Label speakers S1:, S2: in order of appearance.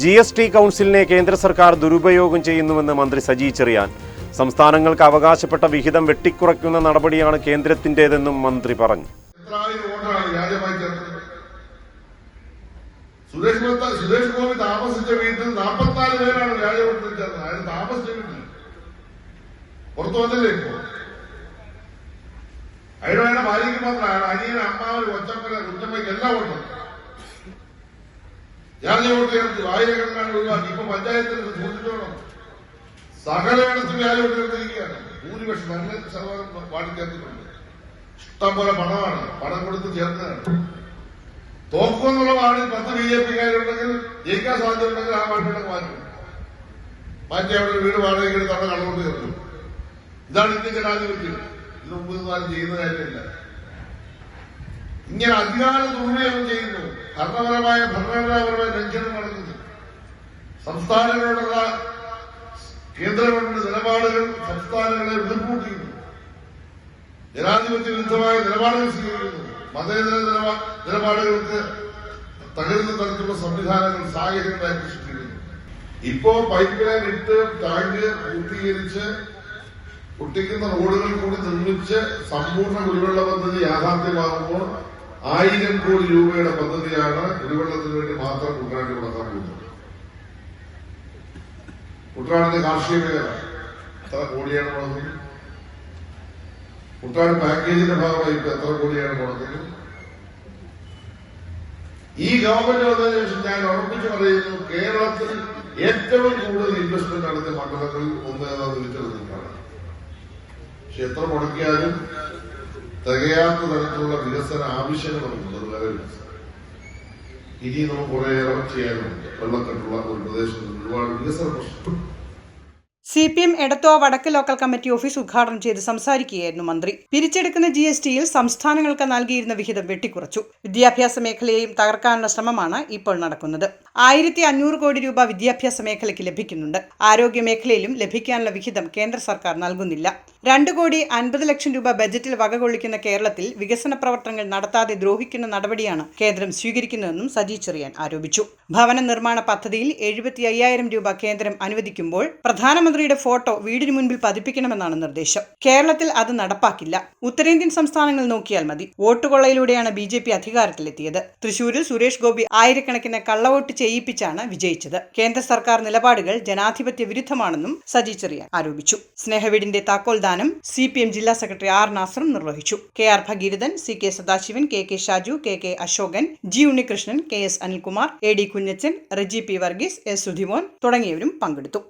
S1: G S T കൗൺസിലിനെ കേന്ദ്ര സർക്കാർ ദുരുപയോഗം ചെയ്യുന്നുവെന്ന് മന്ത്രി സജി ചെറിയാൻ. സംസ്ഥാനങ്ങൾക്ക് അവകാശപ്പെട്ട വിഹിതം വെട്ടിക്കുറയ്ക്കുന്ന നടപടിയാണ് കേന്ദ്രത്തിന്റേതെന്നും മന്ത്രി പറഞ്ഞു.
S2: സുരേഷ് സുരേഷ് ഗോപി താമസിച്ച വീട്ടിൽ നാൽപ്പത്തിനാല് പേരാണ് വ്യാജ വോട്ടിൽ ചേർന്നത് അയാൾ താമസിച്ച വീട്ടിൽ. പുറത്തു വന്നില്ലേ ഇപ്പോ? അയാളുടെ ഭാര്യയ്ക്ക് മാത്രമാണ് അനിയൻ അമ്മാവൻ ഒച്ചമ്മ കുറ്റമ്മയ്ക്ക് എല്ലാം വോട്ടും വ്യാജ വോട്ട് ചേർത്ത് ആയിരക്കണക്കാണ് ഒഴിവാക്കി. ഇപ്പൊ പഞ്ചായത്തിൽ സൂക്ഷിച്ചോണം. സകലയിടത്തും ഞാൻ വോട്ട് ചേർത്തിരിക്കുകയാണ് ഭൂരിപക്ഷം നല്ല ശതമാനം വാർഡ് ചേർത്തിട്ടുണ്ട്. ഇഷ്ടംപോലെ പണമാണ്. പണം കൊടുത്ത് ചേർത്തതാണ്. തോക്കുന്നുള്ള വാർഡിൽ പത്ത് ബി ജെ പിക്കാരുണ്ടെങ്കിൽ ജയിക്കാൻ സാധ്യതയുണ്ടെങ്കിൽ ആ വാർഡിലേക്ക് മാറ്റും മാറ്റി അവിടെ വീട് വാടകയ്ക്ക് അവിടെ കള്ളോട്ട് ചേർക്കും. ഇതാണ് ഇന്ത്യൻ ജനാധിപത്യം. ഇത് മുമ്പ് നിന്നാലും ചെയ്യുന്ന കാര്യമില്ല. ഇങ്ങനെ അധികാര ദുർവിനിയോഗം ചെയ്യുന്നു. ഭരണപരമായ ഭരണഘടനാപരമായ ലംഘനം നടക്കുന്നു. സംസ്ഥാനങ്ങളോടുള്ള കേന്ദ്ര ഗവൺമെന്റ് നിലപാടുകൾ സംസ്ഥാനങ്ങളെ എതിർപ്പൂട്ടിക്കുന്നു ജനാധിപത്യ വിരുദ്ധമായ നിലപാടുകൾ സ്വീകരിക്കുന്നു. മതേതര നിലപാ- നിലപാടുകൾക്ക് തകരുന്ന തരത്തിലുള്ള സംവിധാനങ്ങൾ സാഹചര്യങ്ങളായി സൃഷ്ടിക്കുന്നു. ഇപ്പോ പൈപ്പ് ലൈൻ ഇട്ട് ടാങ്ക് പൂർത്തീകരിച്ച് പൊട്ടിക്കുന്ന റോഡുകൾ കൂടി നിർമ്മിച്ച് സമ്പൂർണ കുടിവെള്ള പദ്ധതി യാഥാർത്ഥ്യമാകുമ്പോൾ ആയിരം കോടി രൂപയുടെ പദ്ധതിയാണ് കുടിവെള്ളത്തിന് വേണ്ടി മാത്രം കുട്ടനാട്ടിൽ നടത്താൻ പോകുന്നത്. കുട്ടനാടിന്റെ കാർഷിക മേഖല എത്ര കോടിയാണ് മുടങ്ങുന്നത് കുട്ടനാട് പാക്കേജിന്റെ ഭാഗമായി ഇപ്പൊ എത്ര കോടിയാണ് മുടക്കുന്നത് ഈ ഗവൺമെന്റ് വന്നതിന് ഞാൻ ഉറപ്പിച്ചു പറയുന്നു കേരളത്തിൽ ഏറ്റവും കൂടുതൽ ഇൻവെസ്റ്റ്മെന്റ് നടത്തിയ മണ്ഡലങ്ങളിൽ ഒന്ന് ഏതാന്ന് വിളിച്ചെടുത്തിട്ടാണ് പക്ഷെ എത്ര മുടക്കിയാലും തികയാത്ത തരത്തിലുള്ള വികസന വേറെ വികസനം ഇനി നമുക്ക് കുറേയേറെ ചെയ്യാനുണ്ട് വെള്ളക്കെട്ടുള്ള ഒരു പ്രദേശത്ത് ഒരുപാട് വികസന പ്രശ്നം
S3: സി പി എം എടത്തോ വടക്ക് ലോക്കൽ കമ്മിറ്റി ഓഫീസ് ഉദ്ഘാടനം ചെയ്ത് സംസാരിക്കുകയായിരുന്നു മന്ത്രി. പിരിച്ചെടുക്കുന്ന ജി എസ് ടിയിൽ സംസ്ഥാനങ്ങൾക്ക് നൽകിയിരുന്ന വിഹിതം വെട്ടിക്കുറച്ചു. വിദ്യാഭ്യാസ മേഖലയെയും തകർക്കാനുള്ള ശ്രമമാണ് ഇപ്പോൾ നടക്കുന്നത്. ആയിരത്തി അഞ്ഞൂറ് കോടി രൂപ വിദ്യാഭ്യാസ മേഖലയ്ക്ക് ലഭിക്കുന്നുണ്ട്. ആരോഗ്യ മേഖലയിലും ലഭിക്കാനുള്ള വിഹിതം കേന്ദ്ര സർക്കാർ നൽകുന്നില്ല. രണ്ട് കോടി അൻപത് ലക്ഷം രൂപ ബജറ്റിൽ വകകൊള്ളിക്കുന്ന കേരളത്തിൽ വികസന പ്രവർത്തനങ്ങൾ നടത്താതെ ദ്രോഹിക്കുന്ന നടപടിയാണ് കേന്ദ്രം സ്വീകരിക്കുന്നതെന്നും സജി ചെറിയാൻ ആരോപിച്ചു. ഭവന നിർമ്മാണ പദ്ധതിയിൽ എഴുപത്തി അയ്യായിരം രൂപ കേന്ദ്രം അനുവദിക്കുമ്പോൾ പ്രധാനമന്ത്രിയുടെ ഫോട്ടോ വീടിന് മുൻപിൽ പതിപ്പിക്കണമെന്നാണ് നിർദ്ദേശം. കേരളത്തിൽ അത് നടപ്പാക്കില്ല. ഉത്തരേന്ത്യൻ സംസ്ഥാനങ്ങൾ നോക്കിയാൽ മതി. വോട്ടുകൊള്ളയിലൂടെയാണ് ബി ജെ പി അധികാരത്തിലെത്തിയത്. തൃശൂരിൽ സുരേഷ് ഗോപി ആയിരക്കണക്കിന് കള്ളവോട്ട് ചെയ്യിപ്പിച്ചാണ് വിജയിച്ചത്. കേന്ദ്ര സർക്കാർ നിലപാടുകൾ ജനാധിപത്യ വിരുദ്ധമാണെന്നും സജി ചെറിയാൻ ആരോപിച്ചു. സ്നേഹവീടിന്റെ താക്കോൽദാനം സി പി എം ജില്ലാ സെക്രട്ടറി ആർ നാസറും നിർവഹിച്ചു. K R Bhageerathan C K Sadasivan K K Shaju K K Asokan G Unnikrishnan K S Anilkumar A D Kunjachan Reji P Varghese S Sudhimon തുടങ്ങിയവരും പങ്കെടുത്തു.